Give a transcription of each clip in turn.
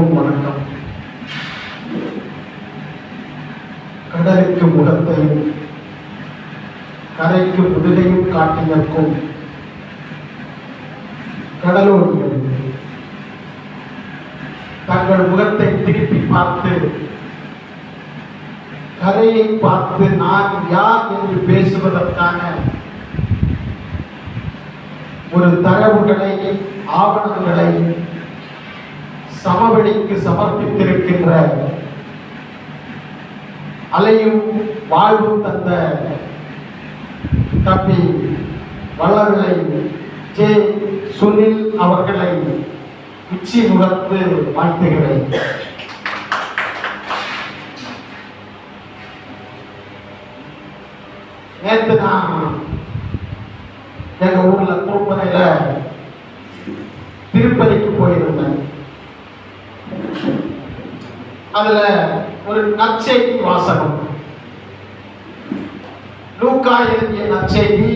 அனைவருக்கும் வணக்கம். கடலுக்கு முகத்தையும் கரைக்கு முதுகையும் காட்டி நிற்கும் தங்கள் முகத்தை திருப்பி பார்த்து கரையை பார்த்து நான் யார் என்று பேசுவதற்கான ஒரு தரவுகளை ஆவணங்களை சமவெளிக்கு சமர்ப்பித்திருக்கின்ற அலையும் வாழ்வும் தந்த தம்பி வள்ளவிலை ஜே சுனில் அவர்களை உச்சி முகத்து வாழ்த்துகிறேன். நேற்று நான் எங்க ஊர்ல திருப்பதியில திருப்பதிக்கு போயிருந்தேன். அதுல ஒரு நற்செய்தி வாசகம். லூக்கா எழுதிய நற்செய்தி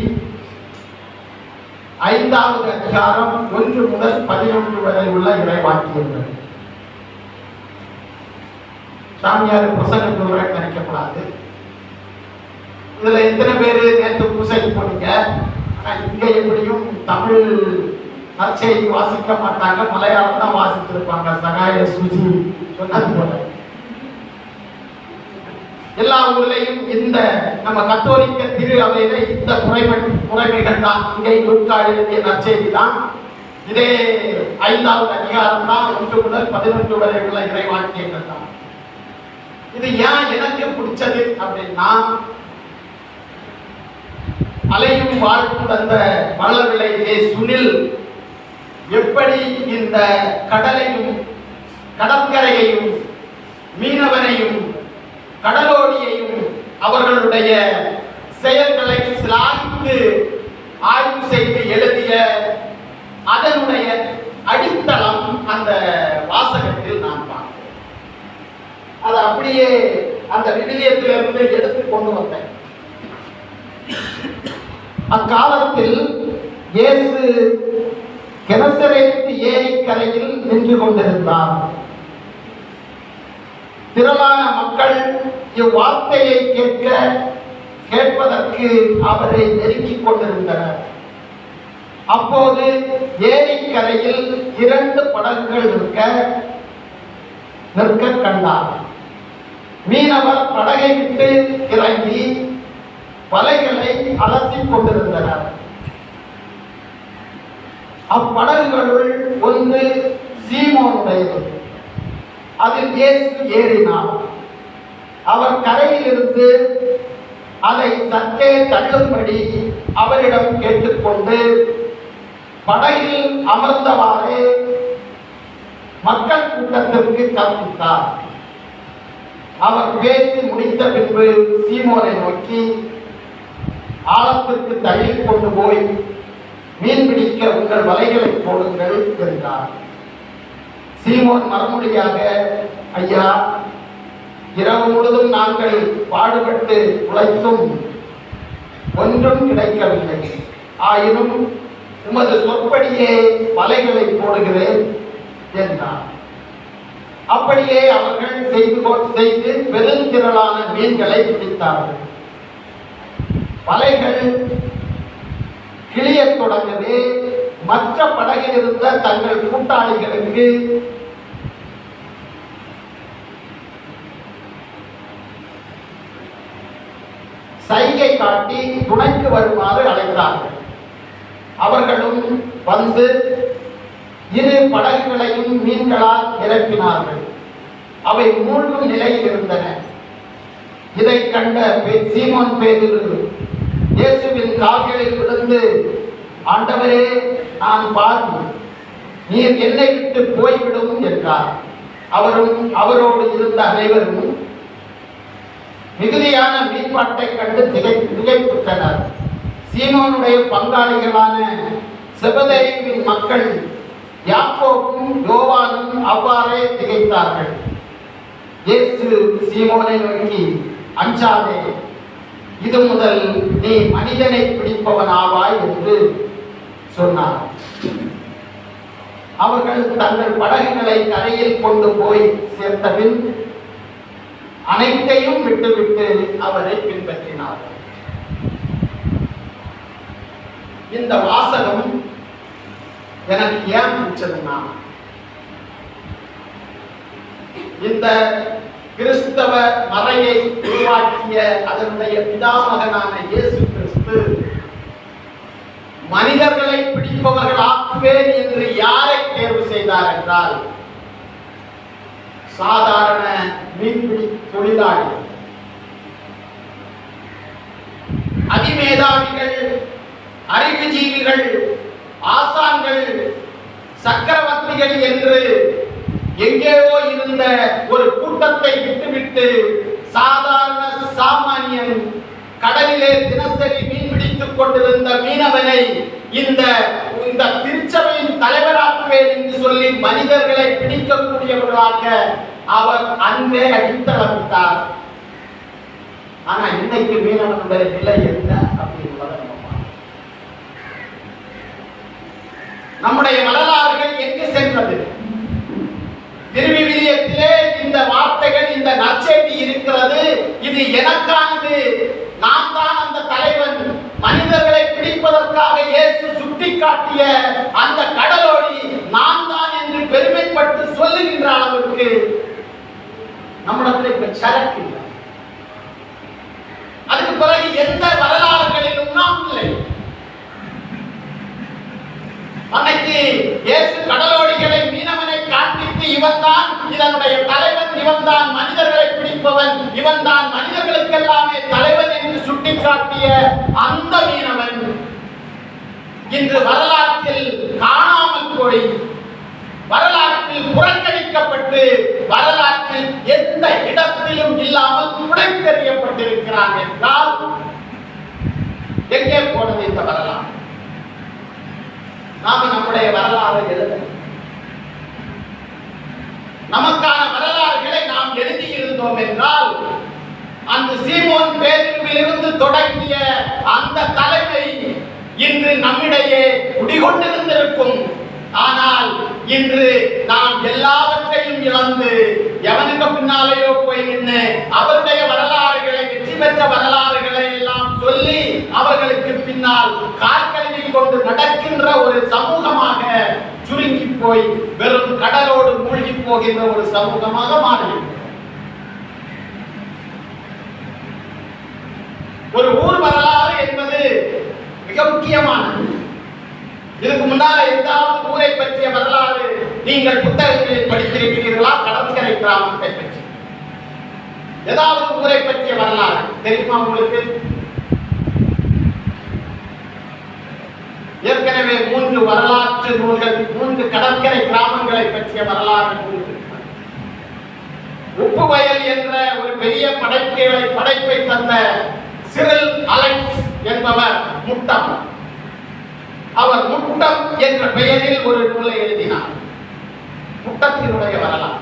ஐந்தாவது அதிகாரம் ஒன்று முதல் பதினொன்று வரை உள்ள இறைவாக்கியங்கள். சாமியார் பிரசங்கம் சொல்றேன்னு நினைக்கப்படாது. இதுல எத்தனை பேர் நேற்று பூசைக்கு போனீங்க? ஆனா இங்க எப்படியும் தமிழ் நற்செய்தி வாசிக்க மாட்டாங்க மலையாளம் தான் வாசித்திருப்பாங்க. சகாய சுஜி சொன்னது போல எல்லா ஊர்லயும் இந்த நம்ம கத்தோலிக்க திரு அவையில இந்த முறைமை முறைமைகள் தான் இங்கே லூக்கா எழுதிய நற்செய்தி தான் இதே ஐந்தாவது அதிகாரம் தான் ஒன்று முதல் பதினொன்று வரை உள்ள இறைவாக்கியங்கள் தான் இது ஏன் எனக்கு பிடிச்சது அப்படின்னா அலையும் வாழ்வு தந்த வள்ளவிலை சுனில் எப்படி இந்த கடலையும் கடற்கரையையும் மீனவனையும் கடலோடியையும் அவர்களுடைய செயல்களை சிலாய்த்து ஆய்வு செய்து எழுதிய அதனுடைய அடித்தளம் அந்த வாசகத்தில் நான் பார்த்தேன். அதை அப்படியே அந்த விவிலியத்திலிருந்து எடுத்து கொண்டு வந்தேன். அக்காலத்தில் இயேசு கெனசரேத்து ஏரிக்கரையில் நின்று கொண்டிருந்தார் திரளான மக்கள் இவ்வார்த்தையை கேட்க கேட்பதற்கு அவரை நெருக்கிக் கொண்டிருந்தனர். அப்போது ஏரிக்கரையில் இரண்டு படகுகள் நிற்க நிற்க கண்டார். மீனவர் படகை விட்டு இறங்கி வலைகளை அலசிக் கொண்டிருந்தனர். அப்படகுகளுள் ஒன்று சீமோனுடையது. அதில் இயேசு ஏறினார். அவர் கரையிலிருந்து அதை சற்றே தள்ளும்படி அவரிடம் கேட்டுக்கொண்டு படகில் அமர்ந்தவாறு மக்கள் கூட்டத்திற்கு கற்பித்தார். அவர் பேசி முடித்த பின்பு சீமோனை நோக்கி ஆழத்திற்கு தள்ளி கொண்டு போய் மீன் பிடிக்க உங்கள் வலைகளை போடுங்கள் என்றார். சீமோன் மறுமொழியாக ஐயா இரவு முழுதும் நாங்கள் பாடுபட்டு உழைத்தும் ஒன்றும் கிடைக்கவில்லை. ஆயினும் உமது சொற்படியே வலைகளை போடுகிறேன் என்றார். அப்படியே அவர்கள் செய்து கொ- செய்து பெருந்திரளான மீன்களை பிடித்தார்கள். வலைகள் கிளியத் தொடங்கவே மற்ற படகில் இருந்த தங்கள் கூட்டாளிகளுக்கு சைகை காட்டி துணைக்கு வருமாறு அழைத்தார்கள். அவர்களும் வந்து இரு படகுகளையும் மீன்களால் நிரப்பினார்கள். அவை மூழ்கும் நிலையில் இருந்தன. இதை கண்ட பே- சீமோன் இயேசுவின் கால்களில் விழுந்து ஆண்டவரே நான் பார்த்து நீர் என்னை விட்டு போய்விடும் என்றார். அவரும் அவரோடு இருந்த அனைவரும் மிகுதியான மீன்பாட்டை கண்டு திகை திகைப்புற்றனர் சீமோனுடைய பங்காளிகளான செபதேவின் மக்கள் யாக்கோவும் யோவானும் அவ்வாறே திகைத்தார்கள். இயேசு சீமோனை நோக்கி அஞ்சாதே இது முதல் நீ மனிதனை பிடிப்பவன் ஆவாய் என்று சொன்னார். அவர்கள் தங்கள் படகுகளை கரையில் கொண்டு போய் சேர்த்தபின் அனைத்தையும் விட்டுவிட்டு அவரை பின்பற்றினார்கள் இந்த வாசகம் எனக்கு ஏன் பிடிச்சதுன்னா இந்த கிறிஸ்தவ மறையை உருவாக்கிய அதனுடைய பிதாமகனான இயேசு கிறிஸ்து மனிதர்களை பிடிப்பவர்களாக ஆக்குவேன் என்று யாரை தேர்வு செய்தார் என்றால் சாதாரண மீன்பிடி தொழிலாளி. அதிமேதாவிகள் அறிவுஜீவிகள் ஆசான்கள் சக்கரவர்த்திகள் என்று எங்கேயோ இருந்த ஒரு கூட்டத்தை விட்டுவிட்டு சாதாரண சாமானியன் கடலிலே தினசரி மீன் பிடித்துக் கொண்டிருந்த மீனவனை இந்த இந்த திரு மனிதர்களை பிடிக்கக்கூடியவர்களாக அவர் அன்பே அடித்தளமிட்டார். ஆனா இன்னைக்கு மீனவனுடைய நிலை என்ன அப்படின்றத நம்முடைய வரலாறுகள் எங்கு சென்றது? திருவிவிலியத்திலே இந்த வார்த்தைகள் இந்த நற்செய்தி இருக்கிறது. இது எனக்கானது. நான் தான் அந்த தலைவன். மனிதர்களை பிடிப்பதற்காக இயேசு சுட்டிக்காட்டிய அந்த கடலோடி நான் தான் என்று பெருமைப்பட்டு சொல்லுகின்ற அளவுக்கு நம்மிடத்தில் இப்ப சரக்கு இல்லை. அதுக்கு பிறகு எந்த வரலாறுகளிலும் நாம் இல்லை. அன்னைக்கு இயேசு கடலோடிகளை மீனவனை காண்பித்து இவன் தான் இதனுடைய தலை இவன் தான் மனிதர்களை பிடிப்பவன். இவன் தான் மனிதர்களுக்கெல்லாமே தலைவன் என்று சுட்டிக்காட்டிய அந்த மீனவன் இன்று வரலாற்றில் காணாமல் போய் வரலாற்றில் புறக்கணிக்கப்பட்டு வரலாற்றில் எந்த இடத்திலும் இல்லாமல் புடைத்தெறியப்பட்டிருக்கிறான் என்றால் எங்கே போனது இந்த வரலாறு? நாம நம்முடைய வரலாறு எழுத நமக்கு நாம் எழுதி இருந்தோம் என்றால் அந்த சீமோன் பேரிலிருந்து தொடங்கிய அந்த தலைமை இன்று நம்மிடையே குடிகொண்டிருந்திருக்கும். ஆனால் இன்று நாம் எல்லாவற்றையும் இழந்து எவனுக்கு பின்னாலேயோ போய் நின்று அவருடைய வரலாறுகளை வெற்றி பெற்ற வரலாறுகளை எல்லாம் சொல்லி அவர்களுக்கு பின்னால் காற்கழுவி கொண்டு நடக்கின்ற ஒரு சமூகமாக சுருங்கி போய் வெறும் கடலோடு மூழ்கி போகின்ற ஒரு சமூகமாக மாறியிருக்கிறது ஒரு ஊர் வரலாறு என்பது மிக முக்கியமானது. இதுக்கு முன்னால எந்தாவது ஊரை பற்றிய வரலாறு நீங்கள் புத்தகங்களில் படித்திருக்கிறீர்களா? கடற்கரை கிராமத்தை பற்றி. ஏதாவது ஊரை பற்றிய வரலாறு தெரியுமா உங்களுக்கு? ஏற்கனவே மூன்று வரலாற்று நூல்கள் மூன்று கடற்கரை கிராமங்களை பற்றிய வரலாறு நூல் உப்பு வயல் என்ற ஒரு பெரிய படைப்புகளை படைப்பை தந்த சிறில் அலெக்ஸ் என்பவர் முட்டம். அவர் முட்டம் என்ற பெயரில் ஒரு நூலை எழுதினார். முட்டத்தினுடைய வரலாறு.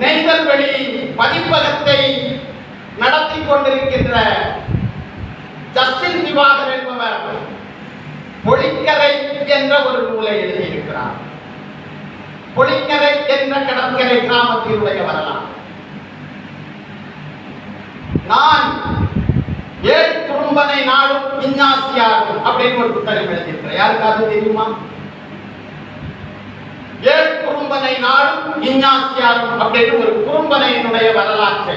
நெய்தல்வெளி பதிப்பகத்தை நடத்தி கொண்டிருக்கின்ற ஜஸ்டின் திவாகர் என்பவர் பொழிக்கரை என்ற ஒரு நூலை எழுதியிருக்கிறார். பொழிக்கரை என்ற கடற்கரை கிராமத்தினுடைய வரலாறு. நான் ஏன் குறும்பனை நாடும் விஞ்ஞாசியாகும் அப்படின்னு ஒரு புத்தகம் எழுதியிருக்கிறேன் யாருக்காவது தெரியுமா? ஏன் குறும்பனை நாடும் விஞ்ஞாசியாகும் அப்படின்னு ஒரு குறும்பனையினுடைய வரலாற்றை.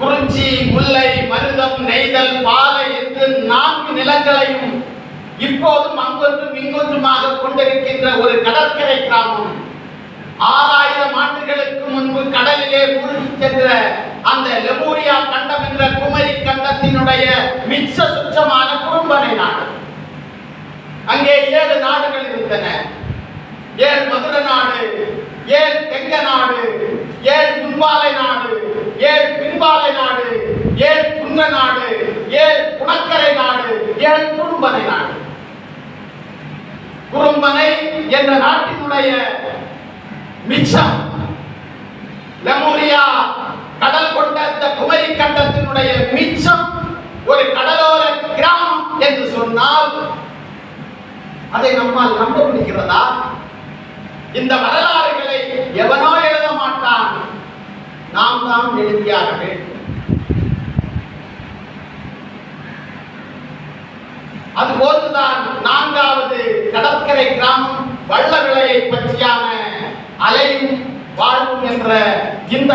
குறிஞ்சி முல்லை மருதம் நெய்தல் பாலை என்று நான்கு நிலங்களையும் இப்போதும் அங்கொன்றும் இங்கொன்றுமாக கொண்டிருக்கின்ற ஒரு கடற்கரை கிராமம். ஆறாயிரம் ஆண்டுகளுக்கு முன்பு கடலிலே மூழ்கி சென்ற அந்த லெமூரியா கண்டம் என்ற குமரி கண்டத்தினுடைய மிச்ச சுற்றமான குறும்பனை நாடு. அங்கே ஏழு நாடுகள் இருந்தன. ஏழு மதுர நாடு ஏழு தெங்க நாடு ஏழு முன்பாலை நாடு ஏழு பின்பாலை நாடு ஏழு குன்ற நாடு ஏழு குணக்கரை நாடு ஏழு குறும்பனை நாடு. குறும்பனை என்ற நாட்டினுடைய மிச்சம். லெமோரியா கடல் கொண்ட இந்த குமரி கண்டத்தினுடைய மிச்சம் ஒரு கடலோர கிராமம் என்று சொன்னால் அதை நம்மால் நம்ப முடிகிறதா? இந்த வரலாறுகளை எவனோ எழுத மாட்டான். நாம் தான் எழுதியாக வேண்டும். அதுபோன்றுதான் நான்காவது கடற்கரை கிராமம் வள்ள விலையை பற்றியான அலையும் வாழ்வும் என்ற இந்த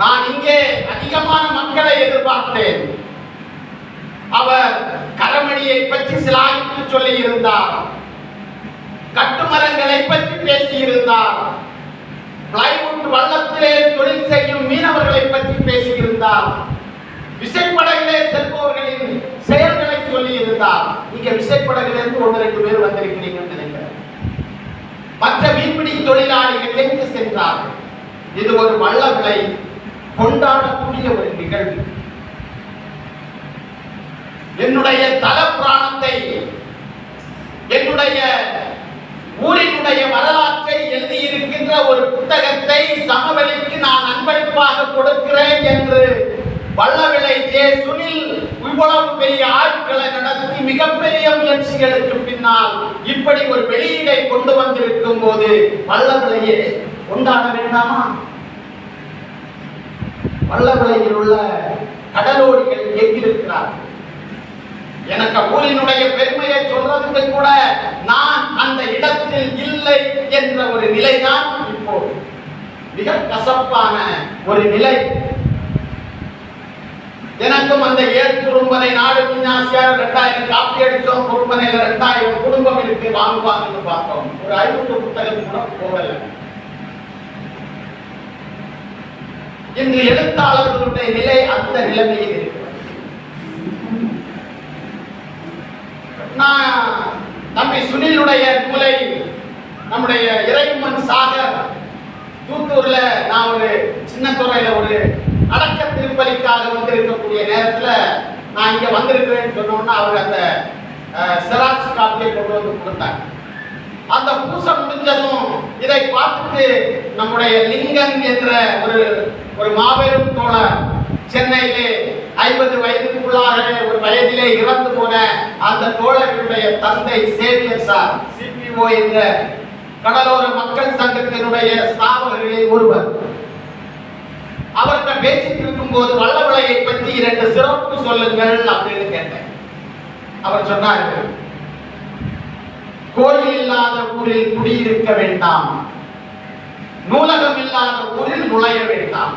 நான் இங்கே அதிகமான மக்களை எதிர்பார்த்தேன். அவர் கரமணியை பற்றி சிலாய்த்து சொல்லி இருந்தார் கட்டுமரங்களை பற்றி பேசியிருந்தார். பிளைவுட் வள்ளத்திலே தொழில் செய்யும் மீனவர்களை பற்றி பேசியிருந்தார். விசைப்படகிலே செல்பவர்களின் செயல்களை சொல்லி இருந்தார் நீங்க விசைப்படகிலிருந்து ஒன்று ரெண்டு பேர் வந்திருக்கிறீங்கன்னு நினைக்கிறேன். மற்ற மீன்பிடி தொழிலாளிகள் எங்கு சென்றார்கள்? இது ஒரு வள்ள கொண்டாடக்கூடிய ஒரு நிகழ்வு. என்னுடைய தல புராணத்தை என்னுடைய ஊரினுடைய வரலாற்றை எழுதியிருக்கின்ற ஒரு புத்தகத்தை சமவெளிக்கு நான் அன்பளிப்பாக கொடுக்கிறேன் என்று வல்லவிலை ஜே சுனில் இவ்வளவு பெரிய ஆட்களை நடத்தி மிகப்பெரிய முயற்சிகளுக்கு பின்னால் இப்படி ஒரு வெளியீடை கொண்டு வந்திருக்கும் போது வல்லவிலையே கொண்டாட வேண்டாமா? வல்லவிலையில் உள்ள கடலோடிகள் எங்கிருக்கிறார்கள்? எனக்கு ஊரினுடைய பெருமையை சொல்றதுக்கு கூட நான் அந்த இடத்தில் இல்லை என்ற ஒரு நிலைதான் இப்போது. மிக கசப்பான ஒரு நிலை. எனக்கும் அந்த ஏழு குடும்பனை நாடு பின்னாசியார் ரெண்டாயிரம் காப்பி அடித்தோம். குடும்பனையில ரெண்டாயிரம் குடும்பம் இருக்கு. வாங்குவாங்கன்னு பார்த்தோம். ஒரு ஐநூறு புத்தகம் கூட போகல இன்று எழுத்தாளர்களுடைய நிலை அந்த நிலைமையில் இருக்கிறது. நான் தம்பி சுனிலுடைய நூலை நம்முடைய இறைமன் சாகர். தூத்தூர்ல நான் ஒரு சின்ன துறையில ஒரு அடக்க திருப்பலிக்காக வந்திருக்கக்கூடிய நேரத்துல நான் இங்க வந்திருக்கிறேன்னு சொன்னோன்னா அவர் அந்த செராக்ஸ் காப்பியை கொண்டு வந்து கொடுத்தாங்க அந்த பூசை முடிஞ்சதும் இதை பார்த்துட்டு நம்முடைய லிங்கன் என்ற ஒரு ஒரு மாபெரும் தோழர் சென்னையிலே ஐம்பது வயதுக்குள்ளாக ஒரு வயதிலே இறந்து போன அந்த தோழர்களுடைய தந்தை சேவியர் சார் சிபிஓ என்ற கடலோர மக்கள் சங்கத்தினுடைய ஸ்தாபகர்களில் ஒருவர். அவர்கிட்ட பேசிட்டு இருக்கும்போது வல்லவிளையை பற்றி இரண்டு சிறப்பு சொல்லுங்கள் அப்படின்னு கேட்டேன். அவர் சொன்னார் கோயில் இல்லாத ஊரில் குடியிருக்க வேண்டாம். நூலகம் இல்லாத ஊரில் நுழைய வேண்டாம்.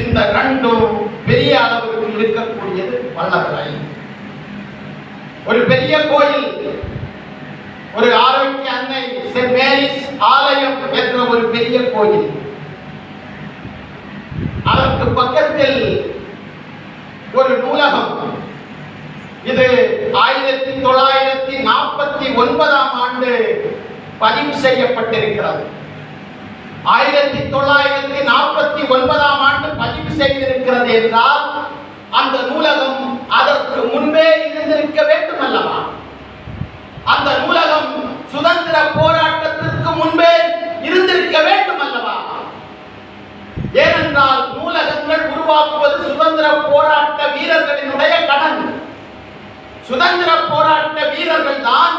இந்த ரெண்டும் பெரிய அளவுக்கு இருக்கக்கூடியது வல்லவரை. ஒரு பெரிய கோயில் ஒரு ஆரோக்கிய அன்னை சென்ட் மேரிஸ் ஆலயம் என்ற ஒரு பெரிய கோயில். அதற்கு பக்கத்தில் ஒரு நூலகம். இது ஆயிரத்தி தொள்ளாயிரத்தி நாற்பத்தி ஒன்பதாம் ஆண்டு பதிவு செய்யப்பட்டிருக்கிறது. ஆயிரத்தி தொள்ளாயிரத்தி நாற்பத்தி ஒன்பதாம் ஆண்டு பதிவு செய்திருக்கிறது என்றால் அந்த நூலகம் அதற்கு முன்பே இருந்திருக்க வேண்டும் அல்லவா? அந்த நூலகம் சுதந்திர போராட்டத்திற்கு முன்பே இருந்திருக்க வேண்டும் அல்லவா? ஏனென்றால் நூலகங்கள் உருவாக்குவது சுதந்திர போராட்ட வீரர்களினுடைய கடன். சுதந்திர போராட்ட வீரர்கள் தான்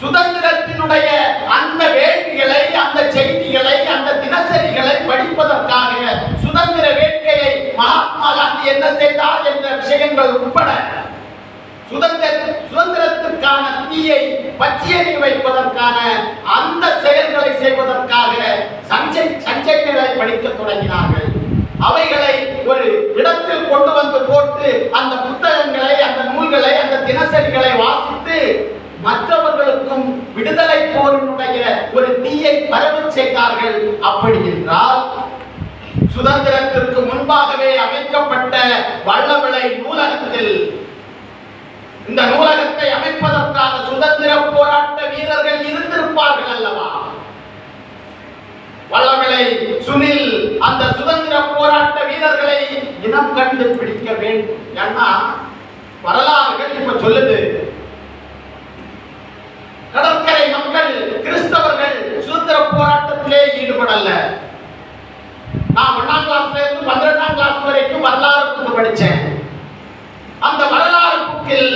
சுதந்திரத்தினுடைய அந்த வேட்கைகளை அந்த செய்திகளை அந்த தினசரிகளை படிப்பதற்காக சுதந்திர வேட்கையை மகாத்மா காந்தி என்ன செய்தார் என்ற விஷயங்கள் உட்பட சுதந்திர சுதந்திரத்திற்கான தீயை பச்சையறி வைப்பதற்கான அந்த செயல்களை செய்வதற்காக சஞ்சை சஞ்சைகளை படிக்க தொடங்கினார்கள். அவைகளை ஒரு இடத்தில் கொண்டு வந்து போட்டு அந்த புத்தகங்களை அந்த நூல்களை அந்த தினசரிகளை வாசித்து மற்றவர்களுக்கும் விடுதலை போரினுடைய ஒரு தீயை பரவு செய்தார்கள் அப்படி என்றால் சுதந்திரத்திற்கு முன்பாகவே அமைக்கப்பட்ட வல்லவிளை நூலகத்தில் இந்த நூலகத்தை அமைப்பதற்காக சுதந்திர போராட்ட வீரர்கள் இருந்திருப்பார்கள் அல்லவா? வல்லவளை சுனில் அந்த சுதந்திர போராட்ட வீரர்களை இனம் கண்டு பிடிக்க வேண்டும். ஏன்னா வரலாறுகள் இப்ப சொல்லுது. கடற்கரை மக்கள் கிறிஸ்தவர்கள் சுதந்திர போராட்டத்திலே ஈடுபடல. நான் ஒன்னாம் கிளாஸ்ல இருந்து பன்னிரெண்டாம் கிளாஸ் வரைக்கும் வரலாறு புக்கு படிச்சேன். அந்த வரலாறு புக்கில்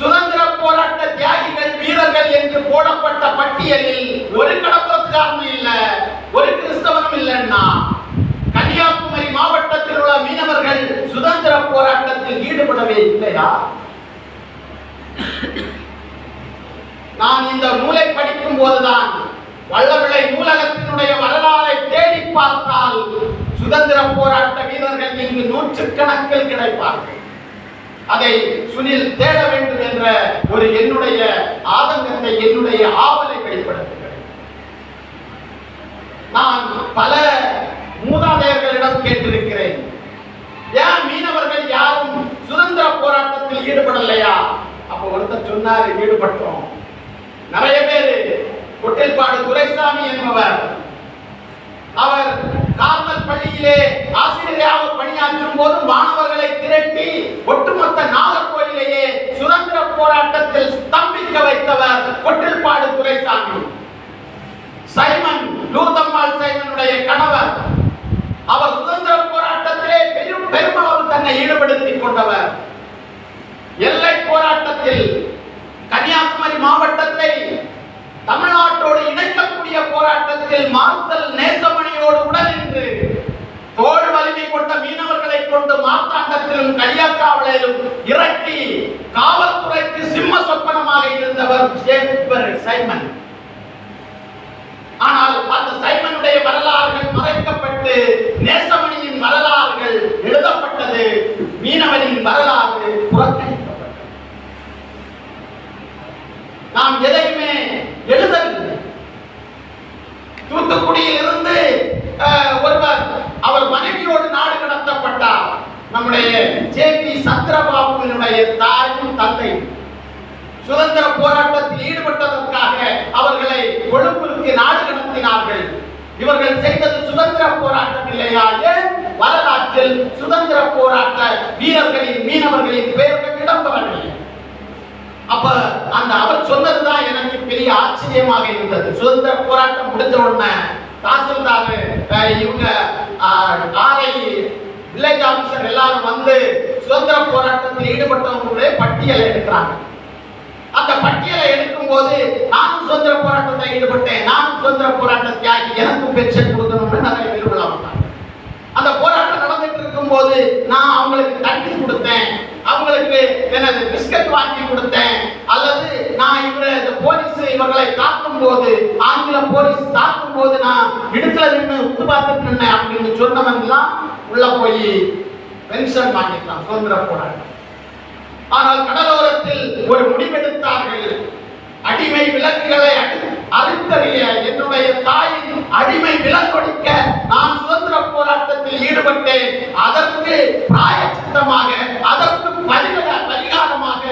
சுதந்திர போராட்ட போடப்பட்ட பட்டியலில் ஒரு கடப்புறத்துக்காரனும் இல்ல ஒரு கிறிஸ்தவனும் இல்லைன்னா கன்னியாகுமரி மாவட்டத்தில் உள்ள மீனவர்கள் சுதந்திர போராட்டத்தில் ஈடுபடவே இல்லையா? நான் இந்த நூலை படிக்கும் போதுதான் வல்லவிளை நூலகத்தினுடைய வரலாறை தேடி பார்த்தால் சுதந்திர போராட்ட வீரர்கள் இங்கு நூற்றுக்கணக்கில் கிடைப்பார்கள். அதை சுனில் தேட வேண்டும் என்ற ஒரு என்னுடைய ஆதங்கத்தை என்னுடைய ஆவலை வெளிப்படுத்துகிறேன். நான் பல மூதாதையர்களிடம் கேட்டிருக்கிறேன். ஏன் மீனவர்கள் யாரும் சுதந்திர போராட்டத்தில் ஈடுபடலையா? அப்ப ஒருத்தர் சொன்னாரு ஈடுபட்டோம். நிறைய பேரு கொட்டைப்பாடு துரைசாமி என்பவர். அவர் கார்மல் பள்ளியிலே ஆசிரியராக பணியாற்றும் போது மாணவர்களை திரட்டி ஒட்டுமொத்த நாகர்கோயிலேயே சுதந்திர போராட்டத்தில் ஸ்தம்பிக்க வைத்தவர் கொட்டில்பாடு துரைசாமி. சைமன் லூர்தம்மாள் சைமனுடைய கணவர். அவர் சுதந்திர போராட்டத்திலே பெரும் பெருமளவு தன்னை ஈடுபடுத்திக் கொண்டவர். எல்லை போராட்டத்தில் கன்னியாகுமரி மாவட்டத்தை தமிழ்நாட்டோடு இணைக்கக்கூடிய போராட்டத்தில் மார்சல் நேசமணியோடு உடனின்று தோல் வலிமை கொண்ட மீனவர்களை கொண்டு மார்த்தாண்டத்திலும் களியாக்காவலிலும் இறக்கி காவல்துறைக்கு சிம்ம சொப்பனமாக இருந்தவர் சைமன். ஆனால் அந்த சைமனுடைய வரலாறுகள் மறைக்கப்பட்டு நேசமணியின் வரலாறுகள் எழுதப்பட்டது மீனவனின் வரலாறு புறக்கணிக்கப்பட்டது. நாம் எதை எழுதவில்லை தூத்துக்குடியில் இருந்து அஹ், ஒருவர் அவர் மனைவியோடு நாடு கடத்தப்பட்டார் நம்முடைய ஜே பி சந்திரபாபுவினுடைய தாயும் தந்தை சுதந்திர போராட்டத்தில் ஈடுபட்டதற்காக அவர்களை கொழும்பிற்கு நாடு கடத்தினார்கள். இவர்கள் செய்தது சுதந்திர போராட்டம் இல்லையாக வரலாற்றில் சுதந்திர போராட்ட வீரர்களின் மீனவர்களின் பெயர்கள் இடம்பெறவில்லை. அப்ப அந்த அவர் சொன்னதுதான் எனக்கு பெரிய ஆச்சரியமாக இருந்தது. சுதந்திர போராட்டம் முடிஞ்ச உடனே தாசில்தார் இவங்க ஆலை வில்லேஜ் ஆபீசர் எல்லாரும் வந்து சுதந்திர போராட்டத்தில் ஈடுபட்டவங்களுடைய பட்டியலை எடுக்கிறாங்க. அந்த பட்டியலை எடுக்கும் போது நானும் சுதந்திர போராட்டத்தில் ஈடுபட்டேன் நானும் சுதந்திர போராட்ட தியாகி எனக்கும் பென்ஷன் கொடுக்கணும்னு நிறைய பேர் அந்த போராட்டம் நடந்துட்டு இருக்கும்போது நான் அவங்களுக்கு தண்ணி கொடுத்தேன். அவங்களுக்கு எனது பிஸ்கட் வாங்கி கொடுத்தேன். அல்லது நான் இவரை இந்த போலீஸ் இவர்களை தாக்கும் போது ஆங்கில போலீஸ் தாக்கும் போது நான் இடுக்கல நின்று உத்து பார்த்துட்டு நின்னேன் அப்படின்னு சொன்னவன்லாம் உள்ள போய் பென்ஷன் வாங்கிக்கலாம் சுதந்திர போராட்டம். ஆனால் கடலோரத்தில் ஒரு முடிவெடுத்தார்கள். அடிமை விலங்குகளை அறுத்தறிய என்னுடைய தாய் அடிமை விலங்கொடிக்க நான் சுதந்திர போராட்டத்தில் அதற்கு பிராயச்சித்தமாக அதற்கு பரிகாரமாக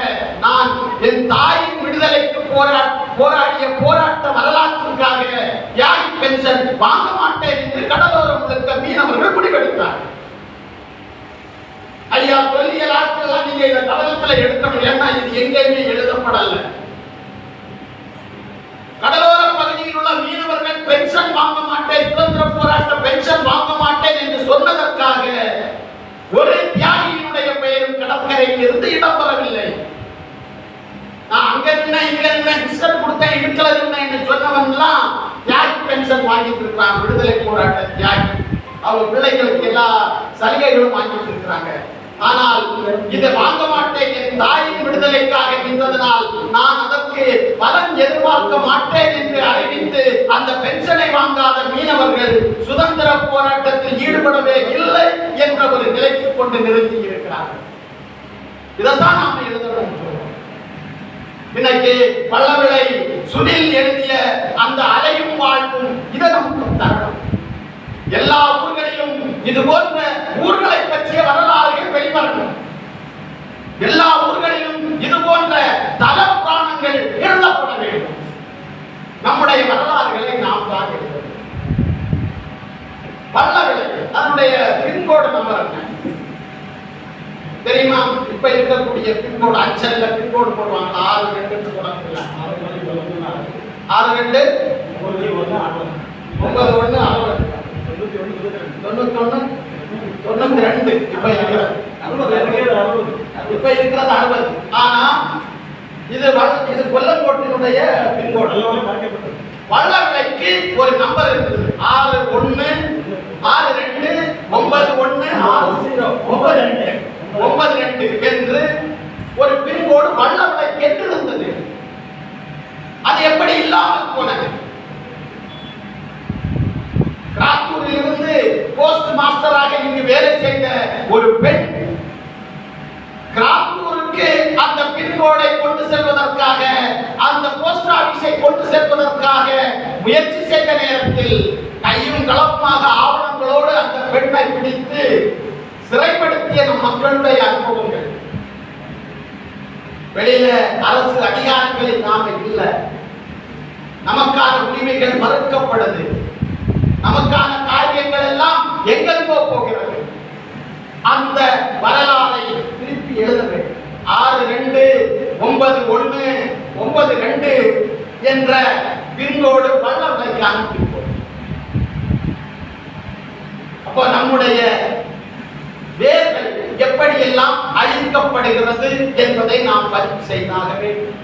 நான் என் தாயின் விடுதலைக்கு போரா போராடிய போராட்ட வரலாற்றுக்காக தியாகி பென்ஷன் வாங்க மாட்டேன் என்று கடலோரம் முழுக்க மீனவர்கள் முடிவெடுத்தார். ஐயா தொல்லியல் ஆட்கள் நீங்க இந்த கவனத்துல எடுக்கணும் ஏன்னா இது எங்கேயுமே எழுதப்படல. கடலோர பகுதியில் உள்ள மீனவர்கள் பென்ஷன் வாங்க மாட்டேன் சுதந்திர போராட்ட பென்ஷன் வாங்க மாட்டேன் என்று சொன்னதற்காக ஒரு தியாகியினுடைய பெயரும் கடற்கரையில் இருந்து இடம்பெறவில்லை. நான் அங்க இருந்தேன் இங்க இருந்தேன் பிஸ்கட் கொடுத்தேன் இடுக்கல இருந்தேன் என்று சொன்னவன்லாம் தியாகி பென்ஷன் வாங்கிட்டு இருக்கிறான் விடுதலை போராட்ட தியாகி. அவங்க பிள்ளைகளுக்கு எல்லா சலுகைகளும் வாங்கிட்டு இருக்கிறாங்க. ஆனால் இதை வாங்க மாட்டேன் என் தாயின் விடுதலைக்காக நின்றதனால் நான் அதற்கு பலன் எதிர்பார்க்க மாட்டேன் என்று அறிவித்து அந்த பென்ஷனை வாங்காத மீனவர்கள் சுதந்திர போராட்டத்தில் ஈடுபடவே இல்லை என்ற ஒரு நிலைக்கு கொண்டு நிறுத்தி இருக்கிறார்கள். இதைத்தான் நாம எழுதணும் இன்னைக்கு பல்லவிளை சுனில் எழுதிய அந்த அலையும் வாழ்வும் இதை நமக்கு தரணும். எல்லா ஊர்களிலும் இது போன்ற ஊர்களை பற்றிய வரலாறுகள் வெளிவரணும் எல்லா ஊர்களிலும் இது போன்ற தல புராணங்கள் எழுதப்பட வேண்டும். நம்முடைய வரலாறுகளை நாம் பார்க்க வேண்டும். அதனுடைய பின்கோடு நம்பர் தெரியுமா? இப்ப இருக்கக்கூடிய பின்கோடு அஞ்சல்ல பின்கோடு போடுவாங்க. ஆறு ரெண்டு ஆறு ரெண்டு. ஒன்பது ஒன்று அறுபது. தொண்ணூத்தி ஒன்று தொண்ணூத்தி ரெண்டு. இப்ப இருக்கிறது இப்ப இருக்கிறது அறுபது. ஆனா இது இது கொல்லங்கோட்டினுடைய பின்கோடு. வல்லவிலைக்கு ஒரு நம்பர் இருக்குது. ஆறு ஒண்ணு ஆறு ரெண்டு ஒன்பது ஒண்ணு ஆறு ஜீரோ ஒன்பது ரெண்டு. ஒன்பது ரெண்டு என்று ஒரு பின்கோடு வல்லவிலைக்கு என்று இருந்தது அது எப்படி இல்லாமல் போனது? கிராத்தூரில் இருந்து போஸ்ட் மாஸ்டராக இங்கு வேலை செய்த ஒரு பெண் கிராத்தூருக்கு அந்த பின்கோடை கொண்டு செல்வதற்காக அந்த போஸ்ட் ஆபீஸை கொண்டு செல்வதற்காக முயற்சி செய்த நேரத்தில் கையும் கலப்பமாக ஆவணங்களோடு அந்த பெண்ணை பிடித்து சிறைப்படுத்திய நம் மக்களுடைய அனுபவங்கள். வெளியில அரசு அதிகாரங்களில் நாம இல்லை. நமக்கான உரிமைகள் மறுக்கப்படுது. நமக்கான காரியங்கள் எல்லாம் எங்கெங்கோ போகிறது. அந்த வரலாறு திருப்பி ஆறு ரெண்டு ஒன்பது ஒண்ணு ஒன்பது ரெண்டு என்ற பின்கோடு வல்லமைக்கான பின்கோடு அப்போ நம்முடைய வேர்கள் எப்படியெல்லாம் அழிக்கப்படுகிறது என்பதை நாம் பதிவு செய்தாக வேண்டும்.